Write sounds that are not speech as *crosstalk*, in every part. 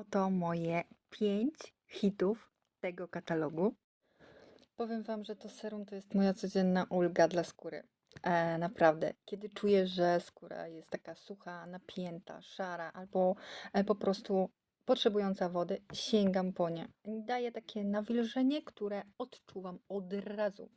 Oto moje 5 hitów tego katalogu. Powiem Wam, że to serum to jest moja codzienna ulga dla skóry. E, naprawdę, kiedy czuję, że skóra jest taka sucha, napięta, szara albo e, po prostu potrzebująca wody, sięgam po nie. Daje takie nawilżenie, które odczuwam od razu.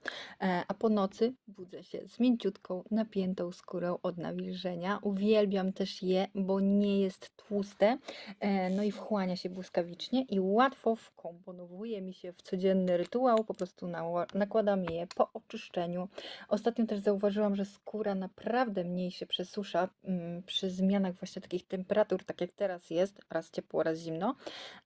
E, a po nocy budzę się z mięciutką, napiętą skórą od nawilżenia. Uwielbiam też je, bo nie jest tłuste, e, no i wchłania się błyskawicznie i łatwo wkomponowuje mi się w codzienny rytuał. Po prostu nakładam je po oczyszczeniu. Ostatnio też zauważyłam, że skóra naprawdę mniej się przesusza mm, przy zmianach właśnie takich temperatur, tak jak teraz jest, raz ciepło, raz zimno,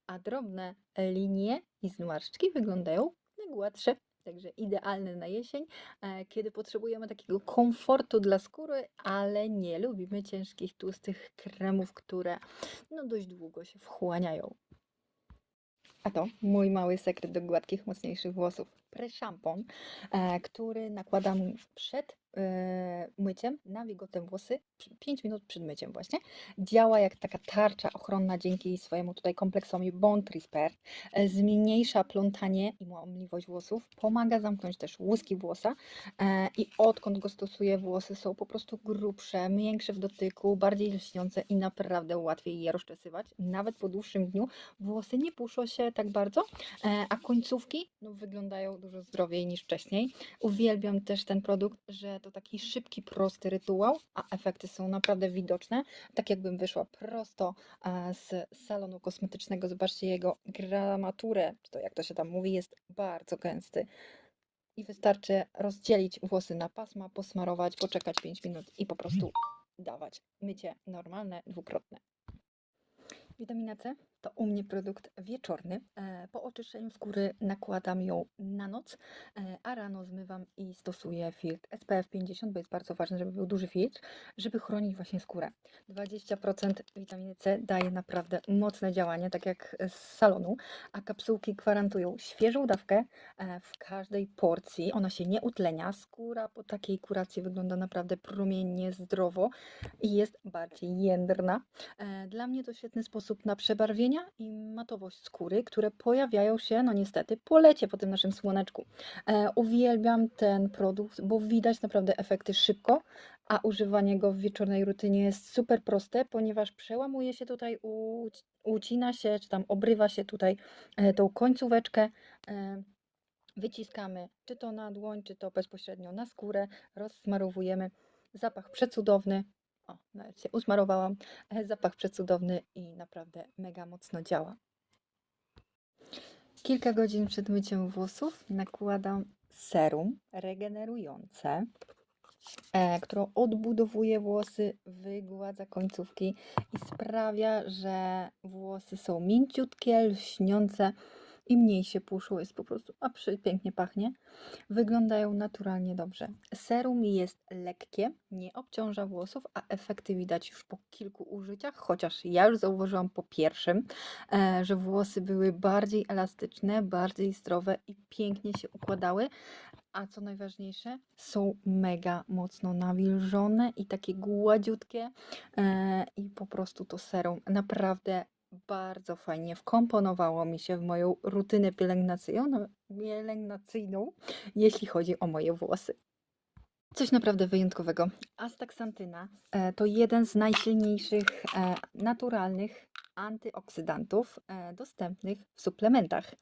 a drobne linie i zmarszczki wyglądają na gładsze. Także idealny na jesień, e, kiedy potrzebujemy takiego komfortu dla skóry, ale nie lubimy ciężkich, tłustych kremów, które no dość długo się wchłaniają. A to mój mały sekret do gładkich, mocniejszych włosów. Pre-szampon, e, który nakładam przed e, myciem na wilgotne włosy, 5 minut przed myciem właśnie. Działa jak taka tarcza ochronna dzięki swojemu tutaj kompleksowi Bond Repair. E, Zmniejsza plątanie i łamliwość włosów, pomaga zamknąć też łuski włosa i odkąd go stosuję włosy są po prostu grubsze, miększe w dotyku, bardziej lśniące i naprawdę łatwiej je rozczesywać. Nawet po dłuższym dniu włosy nie puszczą się tak bardzo, a końcówki no, wyglądają dużo zdrowiej niż wcześniej. Uwielbiam też ten produkt, że to taki szybki, prosty rytuał, a efekty są naprawdę widoczne. Tak jakbym wyszła prosto e, z salonu kosmetycznego. Zobaczcie jego gramaturę, czy to jak to się tam mówi, jest bardzo gęsty. I wystarczy rozdzielić włosy na pasma, posmarować, poczekać 5 minut i po prostu dawać. Mycie normalne, dwukrotne. Witamina C to u mnie produkt wieczorny. E, Po oczyszczeniu skóry nakładam ją na noc, e, a rano zmywam i stosuję filtr SPF 50, bo jest bardzo ważne, żeby był duży filtr, żeby chronić właśnie skórę. 20% witaminy C daje naprawdę mocne działanie, tak jak z salonu, a kapsułki gwarantują świeżą dawkę e, w każdej porcji. Ona się nie utlenia. Skóra po takiej kuracji wygląda naprawdę promiennie, zdrowo i jest bardziej jędrna. Dla mnie to świetny sposób na i matowość skóry, które pojawiają się, no niestety, po lecie, po tym naszym słoneczku. E, Uwielbiam ten produkt, bo widać naprawdę efekty szybko, a używanie go w wieczornej rutynie jest super proste, ponieważ przełamuje się tutaj, uci- ucina się, czy tam obrywa się tutaj e, tą końcóweczkę. e, Wyciskamy, czy to na dłoń, czy to bezpośrednio na skórę, rozsmarowujemy. Zapach przecudowny. Nawet się usmarowałam. E, Zapach przecudowny i naprawdę mega mocno działa. Kilka godzin przed myciem włosów nakładam serum regenerujące, e, które odbudowuje włosy, wygładza końcówki i sprawia, że włosy są mięciutkie, lśniące i mniej się puszą. Jest po prostu, a pięknie pachnie. Wyglądają naturalnie dobrze. Serum jest lekkie, nie obciąża włosów, a efekty widać już po kilku użyciach, chociaż ja już zauważyłam po pierwszym, e, że włosy były bardziej elastyczne, bardziej zdrowe i pięknie się układały. A co najważniejsze, są mega mocno nawilżone i takie gładziutkie. E, I po prostu to serum naprawdę bardzo fajnie wkomponowało mi się w moją rutynę pielęgnacyjną, jeśli chodzi o moje włosy. Coś naprawdę wyjątkowego. Astaksantyna e, to jeden z najsilniejszych e, naturalnych antyoksydantów e, dostępnych w suplementach.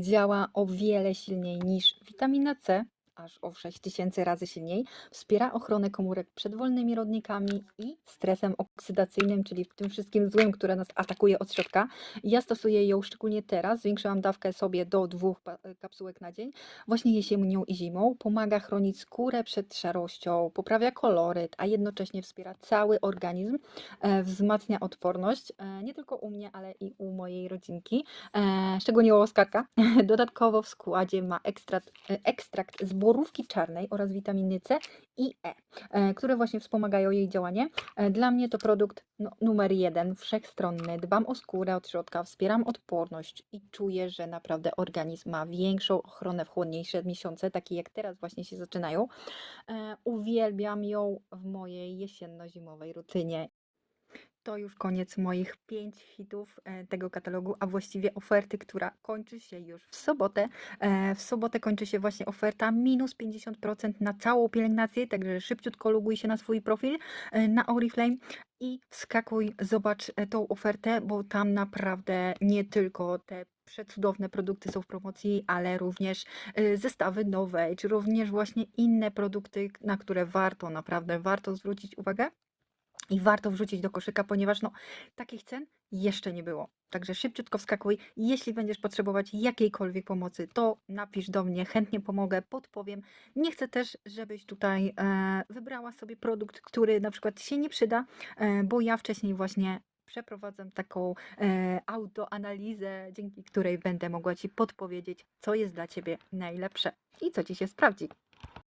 Działa o wiele silniej niż witamina C, aż o 6000 razy silniej. Wspiera ochronę komórek przed wolnymi rodnikami i stresem oksydacyjnym, czyli tym wszystkim złym, które nas atakuje od środka. Ja stosuję ją szczególnie teraz. Zwiększyłam dawkę sobie do dwóch kapsułek na dzień, właśnie jesienią i zimą. Pomaga chronić skórę przed szarością, poprawia koloryt, a jednocześnie wspiera cały organizm, e, wzmacnia odporność, e, nie tylko u mnie, ale i u mojej rodzinki, e, szczególnie u Oskarka. *laughs* Dodatkowo w składzie ma ekstrakt, e, ekstrakt z borówki czarnej oraz witaminy C i E, e, które właśnie wspomagają jej działanie. E, Dla mnie to produkt no, numer jeden, wszechstronny. Dbam o skórę od środka, wspieram odporność i czuję, że naprawdę organizm ma większą ochronę w chłodniejsze miesiące, takie jak teraz właśnie się zaczynają. E, Uwielbiam ją w mojej jesienno-zimowej rutynie. To już koniec moich pięć hitów e, tego katalogu, a właściwie oferty, która kończy się już w sobotę. E, W sobotę kończy się właśnie oferta minus 50% na całą pielęgnację, także szybciutko loguj się na swój profil e, na Oriflame i wskakuj, zobacz tą ofertę, bo tam naprawdę nie tylko te przecudowne produkty są w promocji, ale również zestawy nowe, czy również właśnie inne produkty, na które warto, naprawdę warto zwrócić uwagę i warto wrzucić do koszyka, ponieważ no, takich cen jeszcze nie było. Także szybciutko wskakuj. Jeśli będziesz potrzebować jakiejkolwiek pomocy, to napisz do mnie, chętnie pomogę, podpowiem. Nie chcę też, żebyś tutaj e, wybrała sobie produkt, który na przykład się nie przyda, e, bo ja wcześniej właśnie przeprowadzam taką e, autoanalizę, dzięki której będę mogła Ci podpowiedzieć, co jest dla Ciebie najlepsze i co Ci się sprawdzi.